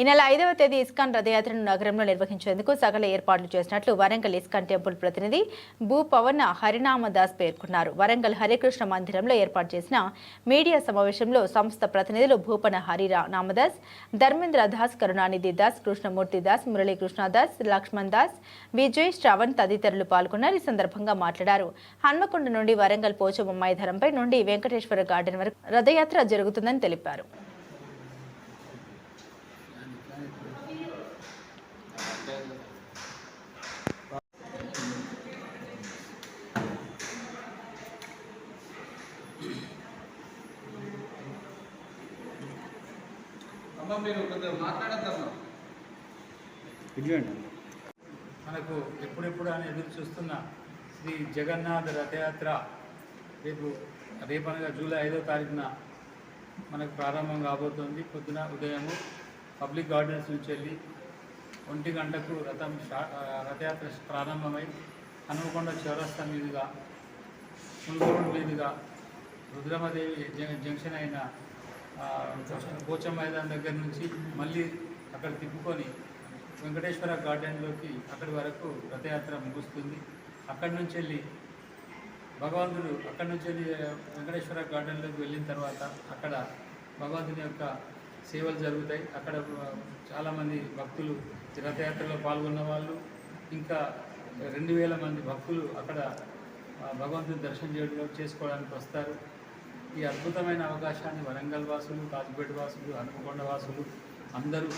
ఈ నెల ఐదవ తేదీ ఇస్కాన్ రథయాత్రను నగరంలో నిర్వహించేందుకు సకల ఏర్పాట్లు చేసినట్లు వరంగల్ ఇస్కాన్ టెంపుల్ ప్రతినిధి భూ పవన్ హరినామదాస్ పేర్కొన్నారు. వరంగల్ హరికృష్ణ మందిరంలో ఏర్పాటు చేసిన మీడియా సమావేశంలో సంస్థ ప్రతినిధులు భూపన హరినామదాస్ ధర్మేంద్ర దాస్ కరుణానిధి దాస్ కృష్ణమూర్తి దాస్ మురళీకృష్ణదాస్ లక్ష్మణ్ దాస్ విజయ్ శ్రవణ్ తదితరులు పాల్గొన్నారు. ఈ సందర్భంగా మాట్లాడారు. హన్మకొండ నుండి వరంగల్ పోచబొమ్మాయి ధరంపై నుండి వెంకటేశ్వర గార్డెన్ వరకు రథయాత్ర జరుగుతుందని తెలిపారు. అమ్మ మీరు కొద్దిగా మాట్లాడద్దమ్మా. ఇదిగోండి. మనకు ఎప్పుడెప్పుడు అని ఎదురు చూస్తున్న శ్రీ జగన్నాథ రథయాత్ర రేపు రేపనగా జూలై ఐదో తారీఖున మనకు ప్రారంభం కాబోతోంది. పొద్దున ఉదయము పబ్లిక్ గార్డెన్స్ నుంచి వెళ్ళి ఒంటి గంటకు రథం రథయాత్ర ప్రారంభమై హనుమకొండ చౌరస్తా మీదుగా మునుగోడు మీదుగా రుద్రమదేవి జంక్షన్ అయిన పోచం మైదాన్ దగ్గర నుంచి మళ్ళీ అక్కడ తిప్పుకొని వెంకటేశ్వర గార్డెన్లోకి అక్కడి వరకు రథయాత్ర ముగుస్తుంది. అక్కడి నుంచి వెళ్ళి భగవంతుడు అక్కడి నుంచి వెళ్ళి వెంకటేశ్వర గార్డెన్లోకి వెళ్ళిన తర్వాత అక్కడ భగవంతుని యొక్క సేవలు జరుగుతాయి. అక్కడ చాలామంది భక్తులు రథయాత్రలో పాల్గొన్న వాళ్ళు ఇంకా రెండు వేల మంది భక్తులు అక్కడ భగవంతుని దర్శనం చేయడం చేసుకోవడానికి వస్తారు. ఈ అద్భుతమైన అవకాశాన్ని వరంగల్ వాసులు కాజుపేట వాసులు హనుమకొండ వాసులు అందరూ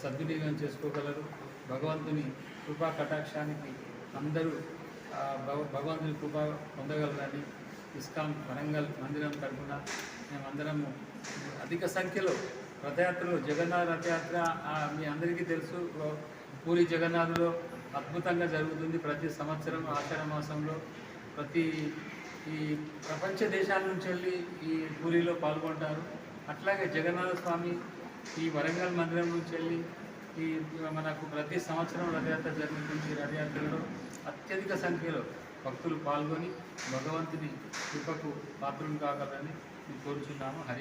సద్వినియోగం చేసుకోగలరు. భగవంతుని కృపా కటాక్షానికి అందరూ భగ భగవంతుని కృప పొందగలరని ఇస్కాన్ వరంగల్ మందిరం తరఫున మేమందరము అధిక సంఖ్యలో రథయాత్రలో జగన్నాథ రథయాత్ర మీ అందరికీ తెలుసు. పూరి జగన్నాథులో అద్భుతంగా జరుగుతుంది ప్రతి సంవత్సరం ఆషాఢ మాసంలో. ప్రతి ఈ ప్రపంచ దేశాల నుంచి వెళ్ళి ఈ పూరిలో పాల్గొంటారు. అట్లాగే జగన్నాథ స్వామి ఈ వరంగల్ మందిరం నుంచి వెళ్ళి ఈ మనకు ప్రతి సంవత్సరం రథయాత్ర జరుగుతుంది రథయాత్రలో. అత్యధిక సంఖ్యలో భక్తులు పాల్గొని భగవంతుని కృపకు పాత్రలు కాగలరని కోరుచున్నాము. హరి